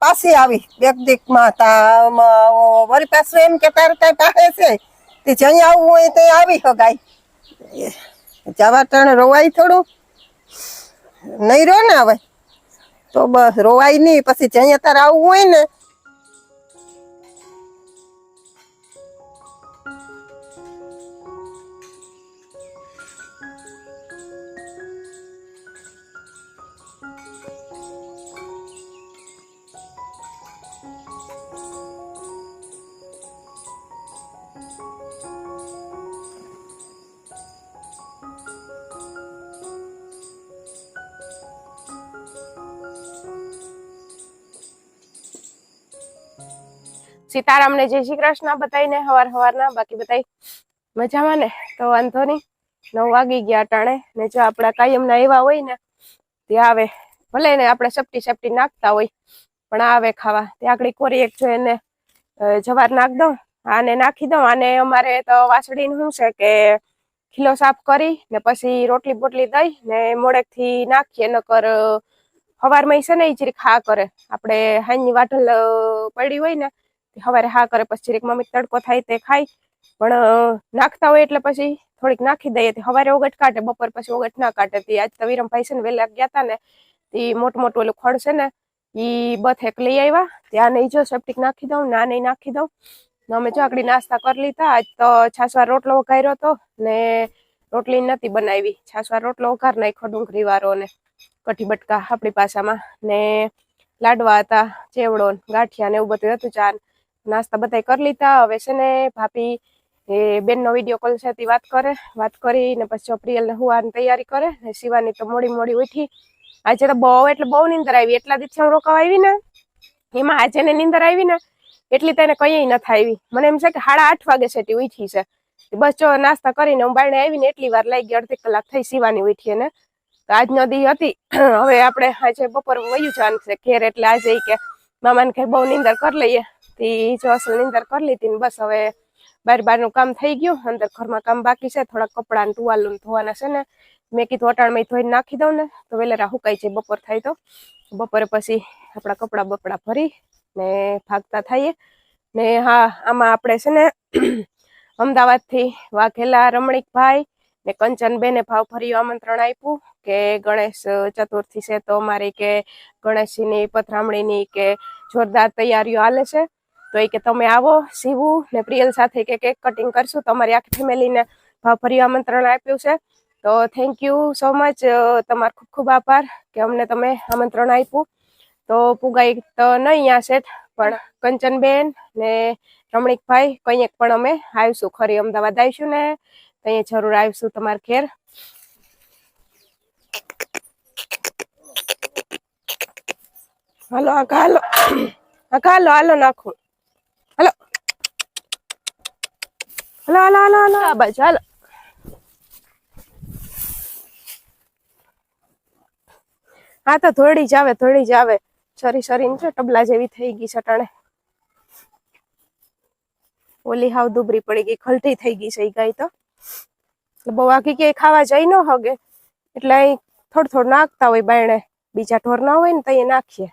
પાછી આવી. બેક દીકમાં તા વળી પાછું એમ કે તારે કઈ પાસે છે. તે જ્યાં આવવું હોય ત્યાં આવી શકાય જવા ટાણે રોવાય થોડું. નહીં રો ને હવે. તો બસ રોવાય નહીં. પછી જ્યાં તારે આવવું હોય ને સીતારામને જય શ્રી કૃષ્ણ બતાવીને હવાર હવારના, બાકી બતાવી મજામાં ને? તો વાંધો નહીં. નવ વાગી ગયા અટાણે ને જો આપણા કાયમના એવા હોય ને, તે આવે. ભલે ને આપણે સપટી સપટી નાખતા હોય, પણ આવે ખાવા. તે આગળ કોરી એક જો એને જવાર નાખ દઉં, આને નાખી દઉં. આને અમારે તો વાસળીનું શું છે કે, ખીલો સાફ કરી ને પછી રોટલી બોટલી દઈ ને મોડેકથી નાખીએ, નકર હવારમાં છે ને જરીક ખા કરે. આપણે હાઈની વાઢલ પડી હોય ને તે હવારે હા કરે, પછી જરીક મમ્મી તડકો થાય તે ખાય. પણ નાખતા હોય એટલે પછી થોડીક નાખી દઈએ. તે હવારે ઓગટ કાઢે, બપોર પછી ઓગટ ના કાઢે. તે આજ તો વિરમભાઈ છે ને વહેલા ગયા હતા ને, તે મોટું મોટું ઓલું ખડ છે ને, ઈ બથેક લઈ આવ્યા. ત્યાં નહીં જો સેપ્ટિક નાખી દઉં ના નહીં નાખી દઉં. અમે ચાકડી નાસ્તા કરી લીધા. આજ તો છાસવાર રોટલો વઘાર્યો હતો ને રોટલી નથી બનાવી. છાસવાર રોટલો વઘાર નાખ્યો ડુંગળી વાળો ને કઢી બટકા આપણી પાસામાં ને લાડવા હતા, ચેવડો ગાંઠિયા ને એવું બધું હતું ચાન નાસ્તા બધા કરી લીધા. હવે છે ને ભાભી એ બેનનો વીડિયો કોલ છે તે વાત કરે. વાત કરી ને પછી પ્રિયલ ને હુવાની તૈયારી કરે ને શિવાની તો મોડી મોડી ઉઠી. આજે તો બહુ, એટલે બહુ નીંદર આવી. એટલા દિવસે હું રોકાવા આવી ને, એમાં આજે ને નીંદર આવી ને, એટલી તેને કઈ નથી આવી. મને એમ છે કે સાડા આઠ વાગે સેટી ઉઠી છે. બસ જો નાસ્તા કરીને હું બારણે આવીને એટલી વાર લાગી અડધી કલાક થઈ શિવાની ઉઠી ને તો આજનો દી હતી. હવે આપણે આજે બપોર વયું જવાનું છે ઘેર, એટલે આજે કે મામાને કઈ બહુ નીંદર કરી લઈએ. તી જો અસલ નીંદર કરી લીધી ને બસ હવે બાર બારનું કામ થઈ ગયું, અંદર ઘરમાં કામ બાકી છે થોડા કપડાં ટુવાલું ધોવાના છે ને, મેં કીધું અટાણમાં ધોઈને નાખી દઉં ને, તો વેલેરા હુકાઈ જાય બપોર થાય તો. બપોરે પછી આપણા કપડાં બપડા ભરી ને ભાગતા થઈએ. ને હા, આમાં આપણે છે ને અમદાવાદથી વાઘેલા રમણીકભાઈ ને કંચનબેને ભાવ ફરી આમંત્રણ આપ્યું કે ગણેશ ચતુર્થી છે તો અમારી કે ગણેશજીની, પથરામણીની કે જોરદાર તૈયારીઓ હાલે છે. તો એ કે તમે આવો, સીવું ને પ્રિયલ સાથે કે કેક કટિંગ કરશું. તમારી આખી ફેમિલીને ભાવભર્યું આમંત્રણ આપ્યું છે. તો થેન્ક યુ સો મચ તમારો ખૂબ ખૂબ આભાર કે અમને તમે આમંત્રણ આપ્યું. તો પુગાઈ તો નહીં આ શેઠ પણ કંચનબેન ને રમણીકભાઈ કંઈક પણ અમે આવીશું. ખરી અમદાવાદ આવીશું ને ત્યાં જરૂર આવીશું તમારા ઘેર. હાલો આગા હાલો હા હાલો હાલો નાખું. હાલો હાલો હાલો આ બાજુ હાલો હા તો થોડી જ આવે થોડી જ આવે. સરી સરીને છે ટબલા જેવી થઈ ગઈ સટાણે ઓલી હાવ દુબરી પડી ગઈ ખલટી થઈ ગઈ છે ગાય તો. એટલે બહુ આખી કે ખાવા જઈ ન હગે. એટલે અહીં થોડું થોડું નાખતા હોય બાયણે. બીજા ઢોર ના હોય ને તો એ નાખીએ.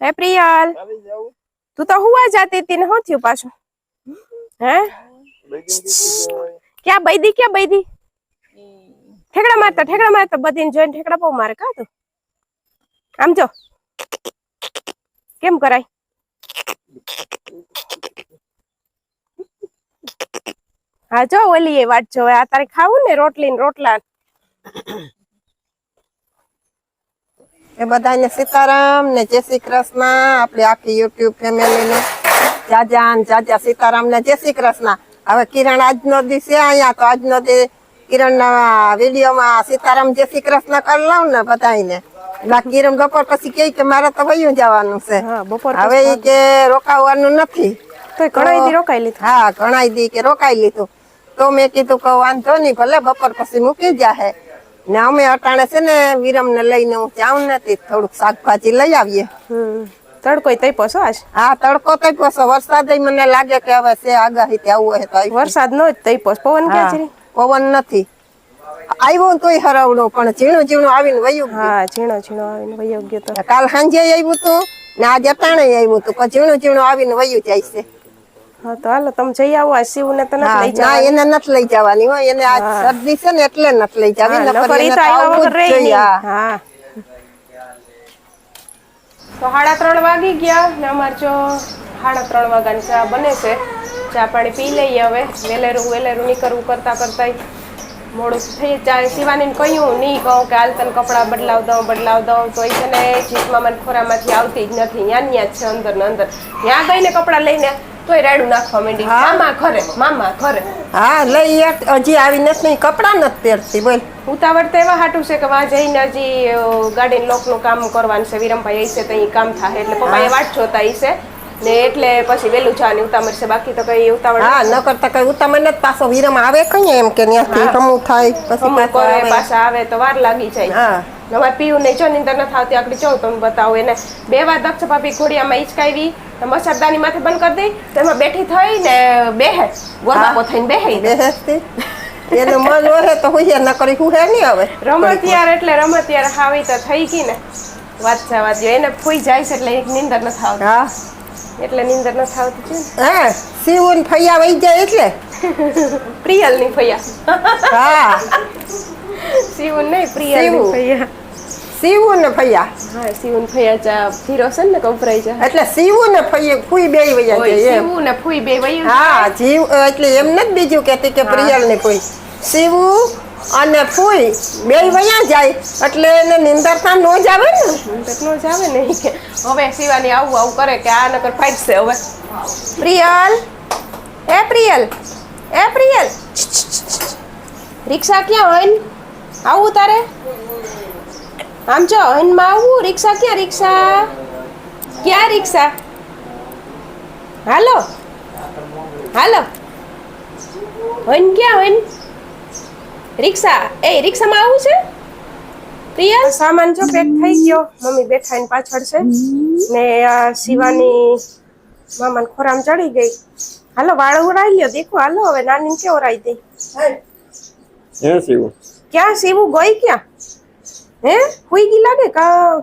હે પ્રિયાલ તું તો હુવા જાતી હતી ને શું થયું પાછું? હે? ક્યાં બૈદી ક્યાં બૈદી? ઠેકડા મારતા ઠેકડા મારતા બધીને જોઈને ઠેકડા બહુ મારે કા તું? આમ જો. કેમ કરાય? હા જો ઓલી એ વાત જોવે આ તારે ખાવું ને રોટલી ને રોટલા એ બધાને સીતારામ ને જય શ્રી કૃષ્ણ આપણી આખી યુટ્યુબ ફેમિલીને જાજા ને જાજા સીતારામ ને જય શ્રી કૃષ્ણ. હવે કિરણ આજનો દિવસ અહીંયા તો આજનો દી કિરણના વિડીયોમાં સીતારામ જય શ્રી કૃષ્ણ કરી લઉં ને બધાને એટલે કિરણ બપોર પછી કહે કે મારે તો વયું જવાનું છે. હા બપોર હવે એ કે રોકાવાનું નથી. તો ઘણા દી રોકાઈ લીધું. હા ઘણાઈ દી કે રોકાઈ લીધું. તો મેં કીધું કે વાંધો નહીં ભલે બપોર પછી મૂકી જાહે. ને અમે અટાણે છે ને વિરમ ને લઈને હું જાઉં નથી થોડુંક શાકભાજી લઈ આવીએ. તડકો તઈ પસો આજ? હા તડકો તો પછો વરસાદ મને લાગે કે હવે છે આગાહી તે આવું હે તો વરસાદ નો જ તઈ પસ પવન ક્યાં છે પવન નથી. આવ્યો તોય હરાવડો પણ ઝીણો ઝીણો આવીને વયું હા ઝીણો ઝીણો આવીને વયો ગયો તો. કાલ સાંજે આવ્યું તું ને આજે અટાણે આવ્યું હતું પણ ઝીણું ઝીણું આવીને વયું જાય છે. હા તો હાલો તમે જઈ આવો આ શિવ ને તને લઈ જવા એને નથી લઈ જવાની હોય એને આ શરદી છે ને એટલે નથી લઈ જવાની નકર એને તો તો. હા. તો સાડા ત્રણ વાગી ગયા ને અમારે જો સાડા ત્રણ વાગ્યાની ચા બને છે. ચા પાણી પી લઈએ હવે. વેલેરું વેલેરું નીકળવું કરતાં કરતાં મોડું થઈ જાય. શિવાનીને કહ્યું, નહીં કહું કે હાલ તને કપડાં બદલાવ દઉં બદલાવ દઉં. તો એ છે ને જીતમાં મને ખોરામાંથી આવતી જ નથી. ત્યાં ત્યાં જ છે અંદર ને અંદર. ત્યાં ગઈને કપડાં લઈને તોય રાડું નાખવા માંડી. મામા ઘરે મામા ઘરે. હા લઈ હજી આવી નથી કપડા નથી પહેરતી બોલ. ઉતાવળ તો એવા હાટું છે કે વા જઈને હજી ગાડી લોક લોકનું કામ કરવાનું છે. વિરમભાઈ હશે તો અહીં કામ થાય. એટલે પપ્પાએ વાટ જોતા હશે ને એટલે પછી વહેલું જવાની ઉતાવળ છે. બાકી તો કઈ ઉતાવળ હા ન કરતા કઈ ઉતામે નથી. પાછો વિરમ આવે કઈ એમ કે ત્યાંથી હમું થાય પછી. પાછા આવે તો વાર લાગી જાય. હા. નવા પીવું નહીં જો નિંદર નથી આવતી આકડી જો તમે બતાવો એને. બે વાર દક્ષ ભાભી ઘોડિયામાં હિંચકાવી મચ્છરદાની માથે બંધ કરી દઈ તો એમાં બેઠી થઈ ને બેહે ગોરબાપો થઈને બેહે. બેહેસતી એનું મન ઓહે તો હોય ન કરી હું હે નહીં હવે? રમત યાર એટલે રમતિયાર હાવી તો થઈ ગઈ ને. વાત છે વાત એને ફૂઈ જાય છે એટલે એક નિંદર ન આવતી હા. એટલે નીંદર ન થાવતી છે ને. હા ને ફૈયા વહી જાય એટલે? પ્રિયલની ફૈયા. હા. શિવન નહીં પ્રિયા ની શિવું. ને ફૈયા હા શિવન ફૈયા ચા ફીરો છે ને કપરાઈ જાય એટલે સીવું ને ફૈયે ફૂઈ બે વયા છે શિવું ને ફૂઈ બે વયા હા જીવ એટલે એમ નથી બીજું કહેતી કે પ્રિયલ ને ફૂઈ. સીવું અને ફૂઈ બે વયા જાય એટલે એને નિંદરતા નો જ આવે ને. નો જ આવે ને હવે શિવાની આવું આવું કરે કે આ નકર ફાટશે હવે. પ્રિયલ? એ પ્રિયલ? એ પ્રિયલ? રિક્ષા ક્યાં હોય ને? આવું તારે? આમ જો હનમાં આવું? રિક્ષા ક્યાં રિક્ષા? ક્યાં રિક્ષા? હાલો. હાલો. હોઈન ક્યાં હન રિક્ષા. એ રિક્ષામાં આવું છે? પ્રિયા? સામાન જો પેક થઈ ગયો. મમ્મી બેઠા એની પાછળ છે. ને આ શિવાની મામાને ખોરામ ચડી ગઈ. હાલો વાળ ઉડાઈ લ્યો. દેખો હાલો હવે નાની ને કેવો રાઈ દઈ હે શિવ. ક્યાં સેવું ગઈ ક્યાં? હે? હુઈ ગઈ લાગે કા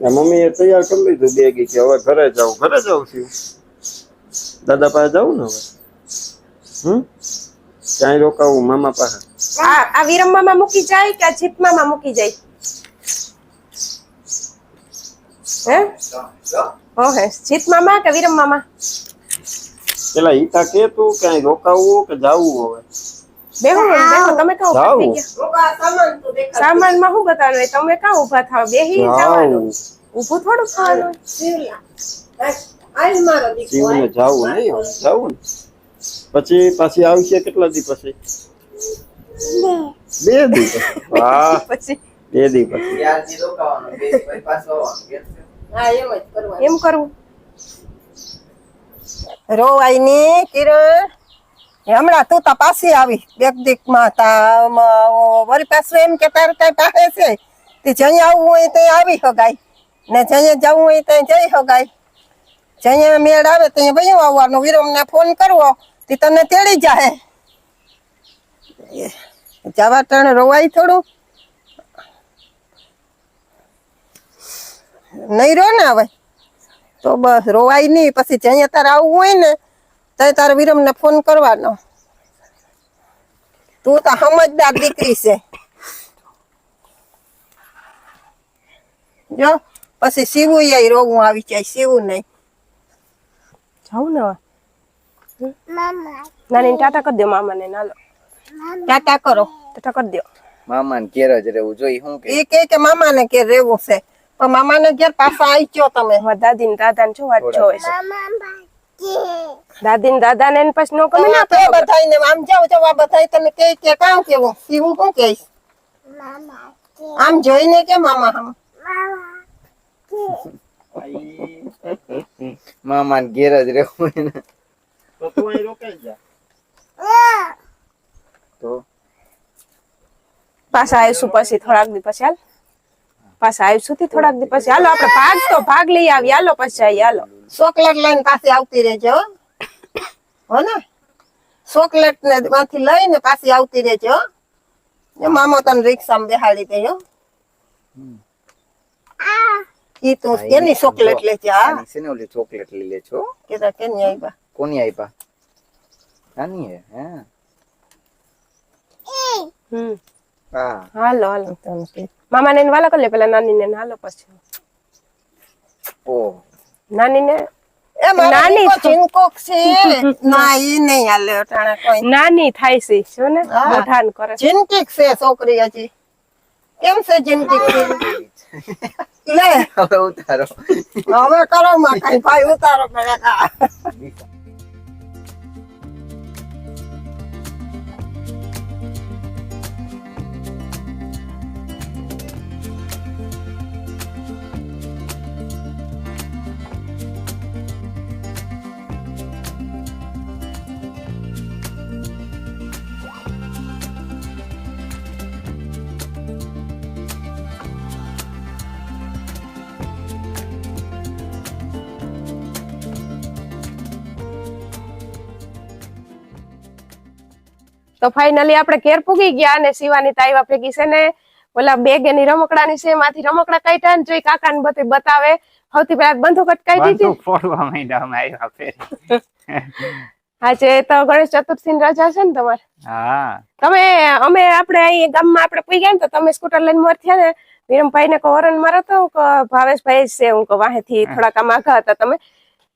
મમ્મી મમ્મીએ તૈયાર કરી લીધું બેગી કે હવે ઘરે જાઉં. ઘરે જાવ છું દાદા પાસે જાઉં ને હવે? હમ? ક્યાંય રોકાવું મામા પાસે? આ આ વિરમમાં મૂકી જાય કે આ જીત મૂકી જાય? હે? હો હે જીત મામા કે વિરમ મામા? પેલા ઈતા કે તું ક્યાંય રોકાવું કે જાવું હવે? બેહો બેહો તમે કાં ઊભા થઈ જાવું. ગયા સામાનમાં શું બતાવવાનું હોય? તમે કાં ઊભા થાવ? બેહી જવાનું. ઊભું થોડું થવાનું શિવને જાવું નહીં જાવું પછી પાછી આવશે કેટલા દી પછી? બે. દી પછી. વાહ. પછી. બે દી પછી. એમ કરવું. રોવાયની કિરણ. હમણાં તું તો પાછી આવી બેક દીકમાં તા મ, વળી પાછું એમ કે તારે કઈ પાસે છે. તે જઈ આવવું હોય તે આવી હગાય. ને જઈએ જવું હોય તે જઈ હગાય. જઈએ મેળ આવે તો ભયું આવવાનું વિરમને ફોન કરવો તે તને તેડી જાય જવા ટાણે રોવાય થોડું. નહીં રો ને હવે. તો બસ રોવાય નહીં પછી જઈએ તારે આવવું હોય ને તો તારે વિરમને ફોન કરવાનો. તું તો સમજદાર દીકરી છે. જો પછી સીવું ય રોવું આવી જાય સીવું નહીં. જાઉં ને નાની ટાટા કરી દો મામાને નાલો ટાટા કરો. ટાટા કરી દો મામાને ઘેર જ રહેવું જોઈએ શું કે? એ કે કે મામાને કે રેવું છે. પણ મામાને ઘેર પાછા આવી ગયો તમે. દાદી ને દાદા ને શું વાત જોવે છે? દાદી ને દાદા ને પછી નો ને તો બધાયને આમ જાવ જાવ આ બધાય તને કે કે કામ કેવું? સીવું શું કહીશ આમ જોઈને કે મામા આમ મામાને ઘેર જ રહેવું હોય ને. તો તું અહીં રોકાઈ જા. તો? પાછા આવીશું પછી થોડાક દી પછી હાલ. પાછા આવીશું થી થોડાક દી પછી. હાલો આપણે ભાગ તો ભાગ લઈ આવી હાલો પછી આવીએ. હાલો. ચોકલેટ લઈને પાછી આવતી રહેજો હો. હો ને ચોકલેટ ને માંથી લઈને પાછી આવતી રહેજો હો. એ મામો તને રિક્ષામાં બેહાડી દે હો. ઈ તું કેની ચોકલેટ લે આ હા? આની છે ને ઓલી ચોકલેટ લઈ લેજો કેતા કેની આવ્યા કોની આઈબા નાની હે હે? હમ. હા. હાલો હાલો તમે મામા ને એને વાલા કરી લે પેલા નાની ને હાલો પછી. ઓ નાની દીકરો ચીનકોક છે. ના કોઈ. નાની થાય છે શું ને? મોઢાન કરે છે. છે છોકરી હજી. કેમ છે જિંદગી લે. હવે ઉતારો. હવે કરો માં કઈ ભાઈ ઉતારો પેલા તો ફાઇનલી આપણે ઘેર પૂગી ગયા અને શિવાની તાઈવા ભેગી છે ને ઓલા બેગ એની રમકડાની છે એમાંથી રમકડા કાઢ્યા ને જોઈ કાકા ને બધું બતાવે. સૌથી પહેલા બંદૂક અટકાઈ દીધી. ફોડવા માંડ્યા અમે આવ્યા ફેરી. આજે તો ગણેશ ચતુર્થી ની રજા છે ને તમારે. હા. તમે અમે આપણે અહીં ગામમાં આપણે પૂઈ ગયા ને તો તમે સ્કૂટર લઈને મોર થયા ને વિરમભાઈ ને કહો મારો તો ભાવેશભાઈ છે. હું કહું વાહેથી થોડાક આમ આઘા હતા તમે.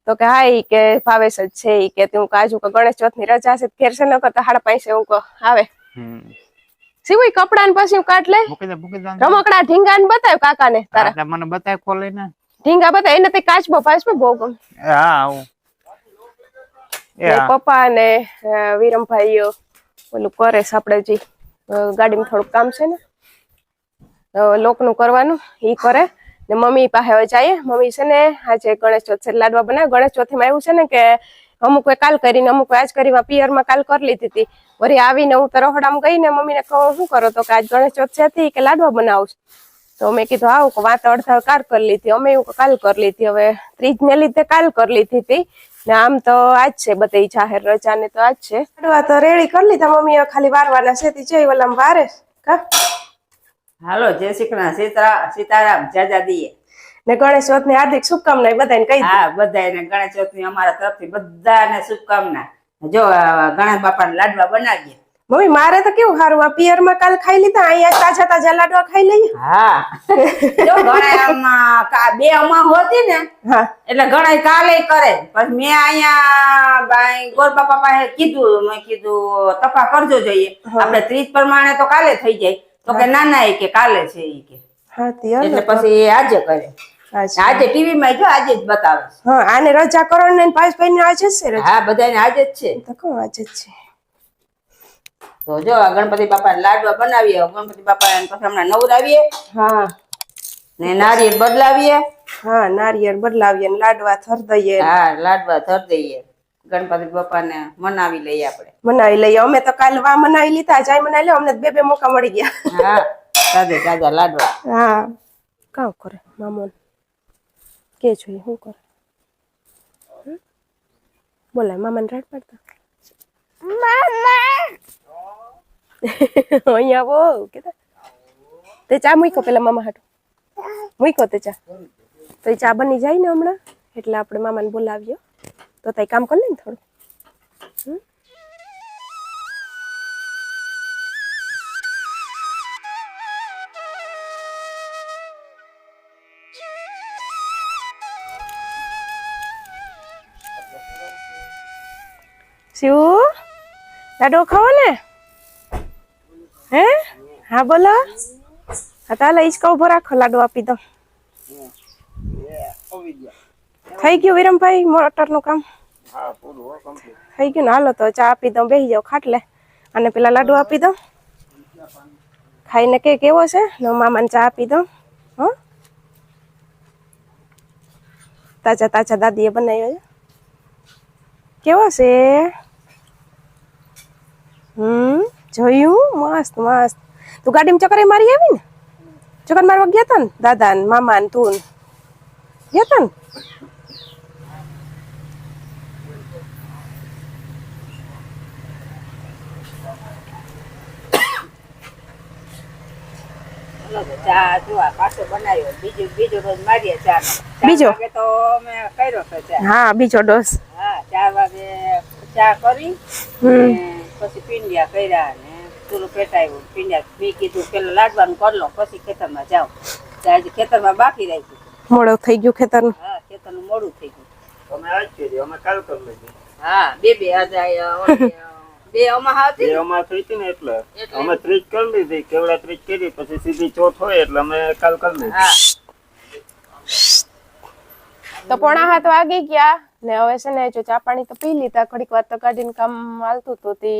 તો કે હા ઈ કે ભાવેશ જ છે ઈ કે તું કાજુ કે ગણેશ ચોથની રજા છે ઘેર છે ન કરતા હાડા પાસે હું આવે સિવાય કપડા ને પછી કાટ લે રમકડા ઢીંગા ને બતાવ કાકા ને તારા મને બતાય ખોલે ને. ઢીંગા બતાવ એને તે કાચબો ભાવેશભાઈ બહુ ગમે. હા હા. પપ્પા ને વિરમભાઈઓ વિરમભાઈ ઓલું કરે છે આપણે જે ગાડી ગાડીમાં થોડુંક કામ છે ને લોકનું કરવાનું ઈ કરે. ને મમ્મી પાસે હવે જઈએ. મમ્મી છે ને આજે ગણેશ ચોથ લાડવા બનાવે. ગણેશ ચોથીમાં એવું છે ને કે અમુક કાલ કરીને, અમુક આજ કરી પિયરમાં કાલ કરી લીધી હતી. વળી આવીને હું તો રહોડામાં ગઈ ને મમ્મીને કહું, શું કરો તો કે આજ ગણેશ ચોથ છે કે લાડવા બનાવું તો મેં કીધું, આવું કે વાત અડધા કાલ કરી લીધી. અમે એવું કાલ કરી લીધી. હવે ત્રીજ ને લીધે કાલ કરી લીધી હતી. ને આમ તો આજ છે બધી જાહેર રજા ને તો આજ છે. લાડવા તો રેડી કરી લીધા. મમ્મી ખાલી વારવાના છે. જઈ જોઈ ઓલામાં વારે. કા? હાલો જય શ્રી કૃષ્ણ. સીતા સીતારામ જાજા દીએ. ને ગણેશ ચોથની હાર્દિક શુભકામના બધાને કહી હા બધાને ગણેશ ચોથની અમારા તરફથી બધાને શુભકામના. જો ગણેશ બાપાના લાડવા બનાવીએ. મમ્મી મારે તો કેવું સારું? આ પિયરમાં કાલ ખાઈ લીધા અહીંયા તાજા તાજા લાડવા ખાઈ લઈએ. હા. જો ગણાય બે અમા હોતી ને એટલે ગણાય કાલે કરે. પછી મેં અહીંયા ગોરબાપા ગોર બાપા પાસે કીધું મેં કીધું તપા કરજો જોઈએ. આપણે ત્રીજ પ્રમાણે તો કાલે થઈ જાય. તો કે ના ના એ કે કાલે છે એ કે. એટલે પછી એ આજે કરે. આજે ટીવી માં જો આજે જ બતાવે હા આને રજા કરો ને ભાઈ ને આજે જ છે હા બધાને આજે જ છે. તો કહું આજે જ છે? તો જો ગણપતિ બાપા લાડવા બનાવીએ. ગણપતિ બાપા પછી હમણાં નવરાવીએ. હા. ને નારિયેળ બદલાવીએ. હા નારિયેળ બદલાવીએ ને લાડવા થર દઈએ. હા લાડવા થર દઈએ. ગણપતિ બાપાને મનાવી લઈએ આપણે. મનાવી લઈએ. અમે તો કાલ વા મનાવી લીધા જાય મનાવી લે અમને બે બે મોકા મળી ગયા. હા તાજે તાજા લાડવા. હા. કામ કરે મામો કે જોઈએ શું કરે? બોલા બોલાય મામાને રાડ પાડતા. અહીંયા બહુ કેતા. તે ચા મૂકો પેલા મામા હાટો. મૂકો તે ચા. તો એ ચા બની જાય ને હમણાં? એટલે આપણે મામાને બોલાવ્યો. તો તઈ કામ કરી લે ને થોડું હમ? શિવ લાડો ખાવો ને હે હા બોલો હા તાલે ઈચકા ઊભો રાખો લાડુ આપી દો થઈ ગયું વિરમભાઈ મોટરનું કામ? થઈ ગયું ને? હાલો તો ચા આપી દઉં બેસી જાઓ ખાટલે. અને પેલા લાડુ આપી દઉં. ખાઈને કે કેવો છે? ને મામાને ચા આપી દઉં હો. તાજા તાજા દાદીએ બનાવ્યો છે. કેવો છે? હમ જોયું? મસ્ત મસ્ત. તું ગાડીમાં ચક્કરે મારી આવી ને? ચક્કર મારવા ગયા તા ને? દાદા ને મામા ને તું ગયા હતા ને? ચા જો પાછો બનાવ્યો. બીજો બીજો રોજ મારીએ ચા બીજો? તો અમે કર્યો તો ચા. હા બીજો ડોસ હા ચાર વાગે ચા કરી પછી પિંડિયા કર્યા ને પૂરું પેટાયું. પીંડિયા મેં કીધું પેલા લાડવાનું કરી લો પછી ખેતરમાં જાઓ આજે ખેતરમાં બાકી રાખ્યું મોડું થઈ ગયું ખેતર હા ખેતરનું મોડું થઈ ગયું. અમે આજ કરી અમે કાલ કરી લઈએ હા બે બે આજે બે અમા હતી એ ને. થઈ હતી ને એટલે? અમે ત્રીજ કરી લીધી કેવડા ત્રીજ કરી પછી સીધી ચોથ હોય એટલે અમે કાલ કરી લીધી. તો પોણા હાથ વાગી ગયા ને હવે છે ને જો ચા પાણી તો પી લીધા. ઘડીક વાર તો ગાડીનું કામ હાલતું હતું તે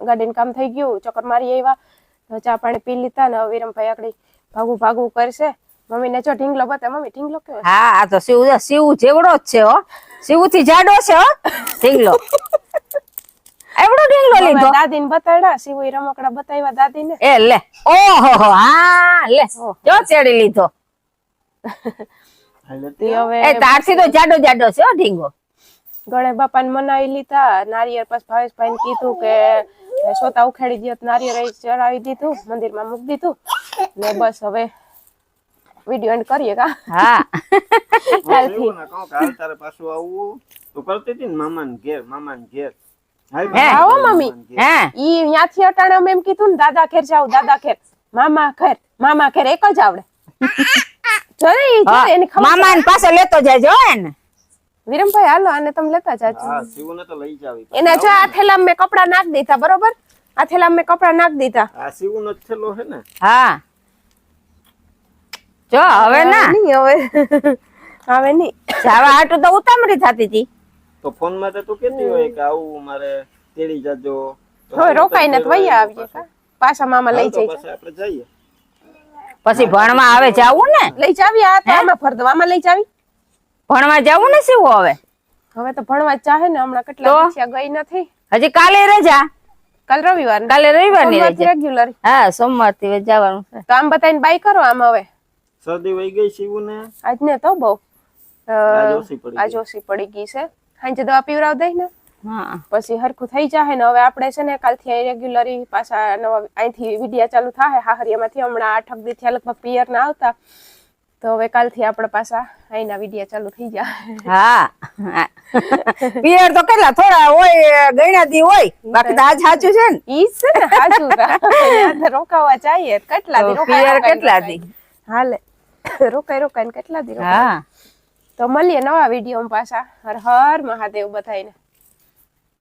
ગાડીનું કામ થઈ ગયું. ચક્કર મારી આવ્યા તો ચા પાણી પી લીધા ને વિરમભાઈ આકડી ભાગવું ભાગવું કરશે. મમ્મીને જો ઢીંગલો બતા મમ્મી ઢીંગલો કેવો હા આ તો શિવ શિવ જેવડો જ છે હો. શિવથી જાડો છે હો. ઢીંગલો. એવડો ઢીંગલો લીધો? દાદી ને બતાડ્યા શિવ રમકડા બતાવ્યા દાદી ને એ લે. ઓહો હા લે. જો ચડી લીધો. એ તારથી તો જાડો જાડો છે હો ઢીંગો. ગણે બાપા ને મનાવી લીધા નારિયેળ પછી ભાવેશભાઈ ને કીધું કે સોતા ઉખેડી દો તો નારિયેળ ચડાવી દીધું મંદિરમાં મૂકી દીધું. ને બસ હવે વીડિયો એન્ડ કરીએ કા? હા. ને તારે પાછું આવવું તું કરતી હતી ને મામાને ઘેર મામાને ઘેર. હાલ હે? આવો મમ્મી. હે? ઈ ત્યાંથી અટાણે અમે એમ કીધું ને દાદા ઘેર જાવ દાદા ઘેર. મામા ઘેર મામા ઘેર એક જ આવડે. જો ને ઈ જો એની ખબર મામા ને પાસે લેતો જાજો હો એને. વિરમભાઈ હાલો આને તમે લેતા જાજો. હા શિવને તો લઈ જાવી એને જો આ થેલામાં મેં કપડા નાખ દીધા બરોબર? આ થેલામાં મેં કપડા નાખ દીધા. આ શિવનો થેલો હે ને. હા. જો હવે ના. નહીં હવે. હવે નહીં. જાવા હાટુ તો ઉતામળી થતી હતી. તો ફોનમાં તો તું કેતી હોય કે આવું મારે તેડી જાજો. હવે રોકાઈને તો વહી આવીએ કા? પાછા મામા લઈ પાછા આપણે જઈએ. પછી ભણવા આવે જાવું ને? લઈ જાવી આ તો આમાં ફરદવામાં લઈ જાવી. ભણવા જાવું ને શું હવે? હવે તો ભણવા ચાહે ને હમણાં કેટલા તો? ગઈ નથી. હજી કાલે રજા? કાલ રવિવાર કાલે રવિવારની રજા? રેગ્યુલર હા સોમવારથી જવાનું છે. તો આમ બતાવીને બાય કરો આમ હવે. સર્દી વઈ ગઈ શિવને? આજ ને તો બહુ આજ ઓછી પડી ગઈ છે. હાંજે દવા પીવરાવ દઈ ને. હા. પછી હરખું થઈ જાય ને હવે આપણે છે ને કાલથી રેગ્યુલરી પાછા નવા અહીંથી વિડિયા ચાલુ થાય હાહરિયામાંથી હમણાં આઠક દી થયા લગભગ પિયર ના આવતા. તો હવે કાલથી આપણે પાછા અહીંના વિડિયા ચાલુ થઈ જાય હા. પિયર તો કેટલા થોડા હોય ગણ્યા દી હોય. બાકી તો આજ સાચું છે ને. ઈ છે ને સાચું રોકાવા ચાહીએ. કેટલા દી રોકાય કેટલા. દી? હાલે. રોકાય રોકાય કેટલા દી રોકાય તો મળીએ નવા વીડિયો પાછા. હર હર મહાદેવ બધાને